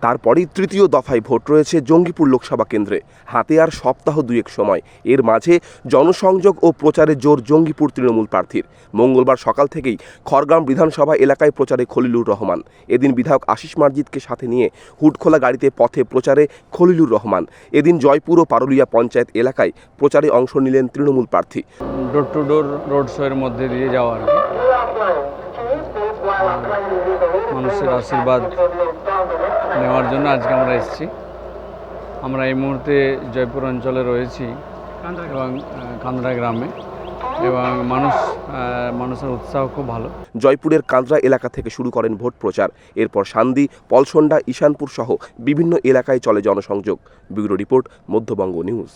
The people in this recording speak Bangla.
তারপরেই তৃতীয় দফায় ভোট রয়েছে জঙ্গিপুর লোকসভা কেন্দ্রে। হাতে আর সপ্তাহ দুয়েক সময়। এর মাঝে জনসংযোগ ও প্রচারে জোর জঙ্গিপুর তৃণমূল প্রার্থীর। মঙ্গলবার সকাল থেকেই খড়গ্রাম বিধানসভা এলাকায় প্রচারে খলিলুর রহমান। এদিন বিধায়ক আশিস মার্জিতকে সাথে নিয়ে হুটখোলা গাড়িতে পথে প্রচারে খলিলুর রহমান। এদিন জয়পুর ও পারুলিয়া পঞ্চায়েত এলাকায় প্রচারে অংশ নিলেন তৃণমূল প্রার্থী। ডোর টু ডোর রোড শোয়ের মধ্যে দিয়ে যাওয়া আর কি। মানুষের আশীর্বাদ। নেওয়ার জন্য আজকে আমরা এসেছি। আমরা এই মুহূর্তে জয়পুর অঞ্চলে রয়েছি এবং কান্দ্রা গ্রামে এবং মানুষ মানুষের উৎসাহ খুব ভালো। জয়পুরের কান্দ্রা এলাকা থেকে শুরু করেন ভোট প্রচার। এরপর সান্দি পলসন্ডা, ঈশানপুর সহ বিভিন্ন এলাকায় চলে জনসংযোগ। Bureau report, Madhyabanga news.